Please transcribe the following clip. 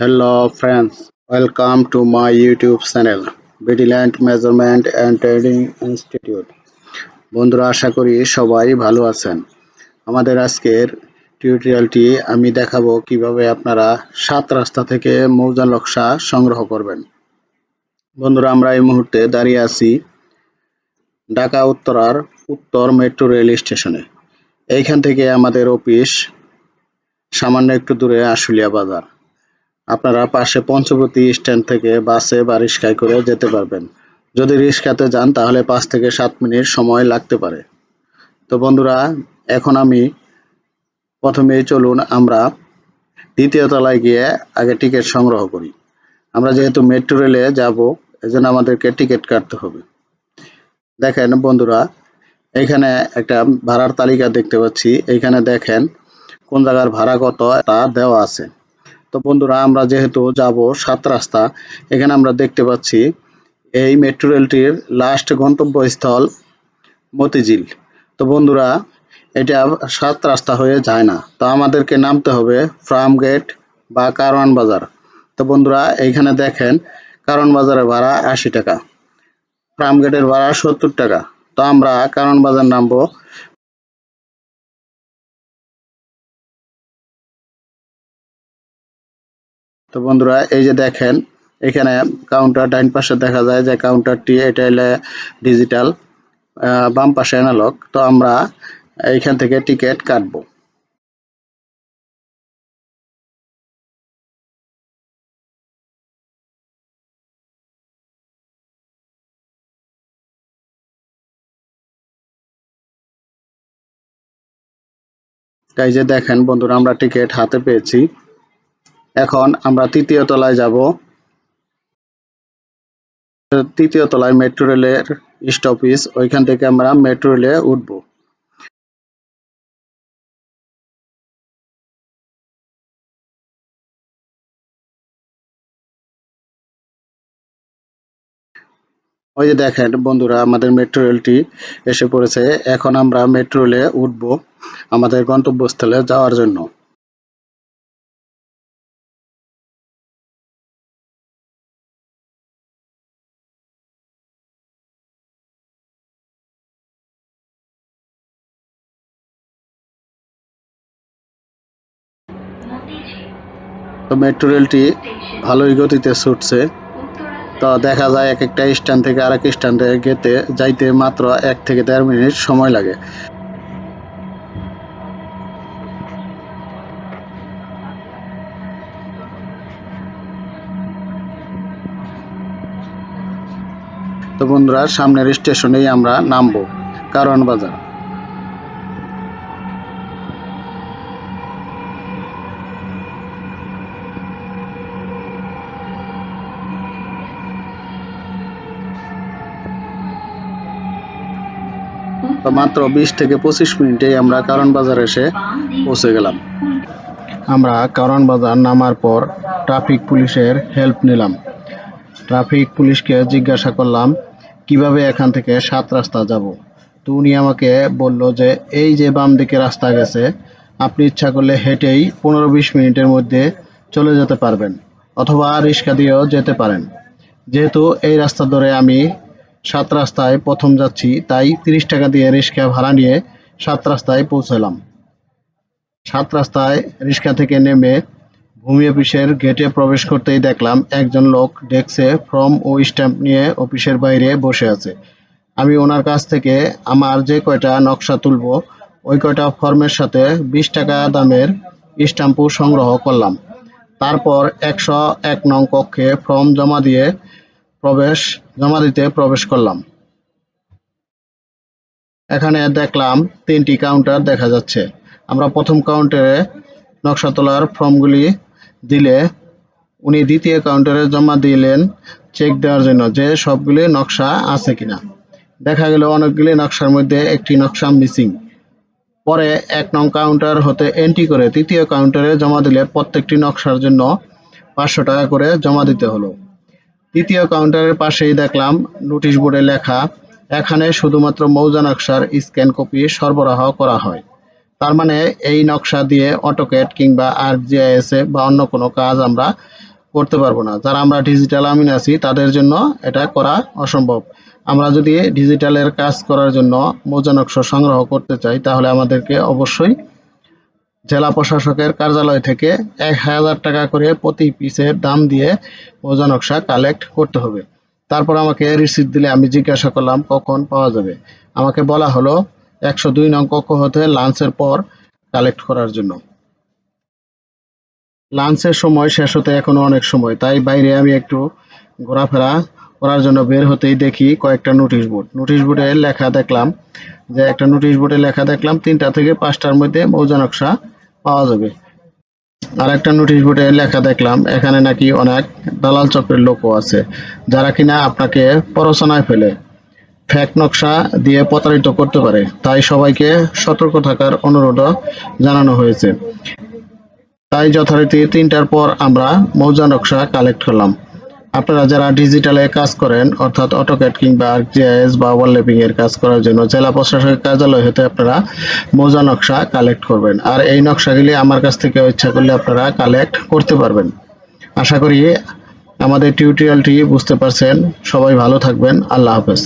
Hello friends, welcome to my YouTube channel, Vigilant Measurement and Trading Institute. বন্ধুরা আশা করি সবাই ভালো আছেন। আমাদের আজকের টিউটোরিয়ালটি আমি দেখাবো কীভাবে আপনারা সাত রাস্তা থেকে মৌজা নকশা সংগ্রহ করবেন। বন্ধুরা আমরা এই মুহূর্তে দাঁড়িয়ে আছি ঢাকা উত্তরার উত্তর মেট্রো রেল স্টেশনে। এইখান থেকে আমাদের অফিস সামান্য একটু দূরে আশুলিয়া বাজার। আপনারা পাশে পঞ্চবতী স্ট্যান্ড থেকে বাসে বা রিক্সায় করে যেতে পারবেন। যদি রিক্সাতে যান, তাহলে পাঁচ থেকে সাত মিনিট সময় লাগতে পারে। তো বন্ধুরা, এখন আমি প্রথমেই চলুন আমরা দ্বিতীয় তলায় গিয়ে আগে টিকিট সংগ্রহ করি। আমরা যেহেতু মেট্রো রেলে যাব, এজন্য আমাদেরকে টিকিট কাটতে হবে। দেখেন বন্ধুরা, এখানে একটা ভাড়ার তালিকা দেখতে পাচ্ছি। এখানে দেখেন কোন জায়গার ভাড়া কত, তা দেওয়া আছে। তো বন্ধুরা, আমরা যেহেতু যাব সাত রাস্তা, এখানে আমরা দেখতে পাচ্ছি এই মেট্রো রেলটির লাস্ট গন্তব্যস্থল মতিঝিল। তো বন্ধুরা, এটা সাত রাস্তা হয়ে যায় না। তো আমাদেরকে নামতে হবে ফার্ম গেট বা কারওয়ান বাজার। তো বন্ধুরা, এইখানে দেখেন কারওয়ান বাজারের ভাড়া আশি টাকা, ফার্ম গেটের ভাড়া সত্তর টাকা। তো আমরা কারওয়ান বাজার নামবো তো বন্ধুরা, এই যে দেখেন, এখানে কাউন্টার ডাইন পাশে দেখা যায় যে কাউন্টারটি এটা এলে ডিজিটাল বাম পাশে অ্যানালগ তো আমরা এইখান থেকে টিকিট কাটবো। তাই যে দেখেন বন্ধুরা, আমরা টিকিট হাতে পেয়েছি। এখন আমরা তৃতীয় তলায় যাব। তৃতীয় তলায় মেট্রো রেলের স্টপিস ওইখান থেকে আমরা মেট্রো রেলে উঠব। ওই যে দেখেন বন্ধুরা, আমাদের মেট্রো রেলটি এসে পড়েছে। এখন আমরা মেট্রো রেলে উঠব আমাদের গন্তব্যস্থলে যাওয়ার জন্য। মেট্রো রেলটি ভালোই গতিতে ছুটছে। তো দেখা যায় এক একটা স্ট্যান্ড থেকে আরেক স্ট্যান্ডে গেতে, যাইতে মাত্র এক থেকে দেড় মিনিট সময় লাগে। তো বন্ধুরা, সামনের স্টেশনেই আমরা নামবো, কারওয়ান বাজার। তো মাত্র বিশ থেকে পঁচিশ মিনিটেই আমরা কারণ বাজার এসে পৌঁছে গেলাম। আমরা কারণ বাজার নামার পর ট্রাফিক পুলিশের হেল্প নিলাম। ট্রাফিক পুলিশকে জিজ্ঞাসা করলাম, কীভাবে এখান থেকে সাত রাস্তা যাব? তো উনি আমাকে বলল যে, এই যে বাম দিকে রাস্তা গেছে, আপনি ইচ্ছা করলে হেঁটেই পনেরো বিশ মিনিটের মধ্যে চলে যেতে পারবেন অথবা রিক্সা দিয়েও যেতে পারেন। যেহেতু এই রাস্তা ধরে আমি সাত রাস্তায় প্রথম যাচ্ছি, তাই তিরিশ টাকা দিয়ে রিক্সা ভাড়া নিয়ে সাত রাস্তায় পৌঁছলাম। সাত রাস্তায় রিক্সা থেকে নেমে ভূমি অফিসের গেটে প্রবেশ করতেই দেখলাম একজন লোক ডেস্কে ফর্ম ও স্ট্যাম্প নিয়ে অফিসের বাইরে বসে আছে। আমি ওনার কাছ থেকে আমার যে কয়টা নকশা তুলব, ওই কয়টা ফর্মের সাথে বিশ টাকা দামের স্ট্যাম্পও সংগ্রহ করলাম। তারপর একশো এক নং কক্ষে ফর্ম জমা দিয়ে প্রবেশ জমা দিতে প্রবেশ করলাম। এখানে দেখলাম তিনটি কাউন্টার দেখা যাচ্ছে। আমরা প্রথম কাউন্টারে নকশা তোলার ফর্মগুলি দিলে, উনি দ্বিতীয় কাউন্টারে জমা দিলেন চেক দেওয়ার জন্য যে সবগুলি নকশা আছে কিনা। দেখা গেল অনেকগুলি নকশার মধ্যে একটি নকশা মিসিং পরে এক নং কাউন্টার হতে এন্ট্রি করে তৃতীয় কাউন্টারে জমা দিলে প্রত্যেকটি নকশার জন্য পাঁচশো টাকা করে জমা দিতে হলো। তৃতীয় কাউন্টারের পাশেই দেখলাম নোটিশ বোর্ডে লেখা, এখানে শুধুমাত্র মৌজা নকশার স্ক্যান কপি সরবরাহ করা হয়। তার মানে এই নকশা দিয়ে অটোক্যাড কিংবা আর বা অন্য কোনো কাজ আমরা করতে পারব না। যারা আমরা ডিজিটাল আমিন আছি, তাদের জন্য এটা করা অসম্ভব। আমরা যদি ডিজিটালের কাজ করার জন্য মৌজা নকশা সংগ্রহ করতে চাই, তাহলে আমাদেরকে অবশ্যই জেলা প্রশাসকের কার্যালয় থেকে এক হাজার টাকা করে প্রতি পিসের দাম দিয়ে মৌজা নকশা কালেক্ট করতে হবে। তারপর আমাকে রিসিপ্ট দিলে আমি জিজ্ঞাসা করলাম, কখন পাওয়া যাবে? আমাকে বলা হলো একশো দুই নং কক্ষ হতে লাঞ্চের পর কালেক্ট করার জন্য। লাঞ্চের সময় শেষ হতে এখনও অনেক সময়, তাই বাইরে আমি একটু ঘোরাফেরা করার জন্য বের হতেই দেখি কয়েকটা নোটিশ বোর্ড। নোটিশ বোর্ডে লেখা দেখলাম যে, একটা নোটিশ বোর্ডে লেখা দেখলাম তিনটা থেকে পাঁচটার মধ্যে মৌজা নকশা পাওয়া যাবে। আর একটা নোটিশ বোর্ডে লেখা দেখলাম, এখানে নাকি অনেক দালাল চক্রের লোকও আছে, যারা কিনা আপনাকে প্ররোচনায় ফেলে, ফ্যাক নকশা দিয়ে প্রতারিত করতে পারে। তাই সবাইকে সতর্ক থাকার অনুরোধও জানানো হয়েছে। তাই যথারীতি তিনটার পর আমরা মৌজা নকশা কালেক্ট করলাম। আপনারা যারা ডিজিটালে কাজ করেন, অর্থাৎ অটোক্যাট কিংবা আর্কজিআইএস বা ওয়াললেপিং এর কাজ করার জন্য জেলা প্রশাসকের কার্যালয় হতে আপনারা মোজা নকশা কালেক্ট করবেন। আর এই নকশাগুলি আমার কাছ থেকে ইচ্ছা করলে আপনারা কালেক্ট করতে পারবেন। আশা করি আমাদের টিউটোরিয়ালটি বুঝতে পারছেন। সবাই ভালো থাকবেন। আল্লাহ হাফেজ।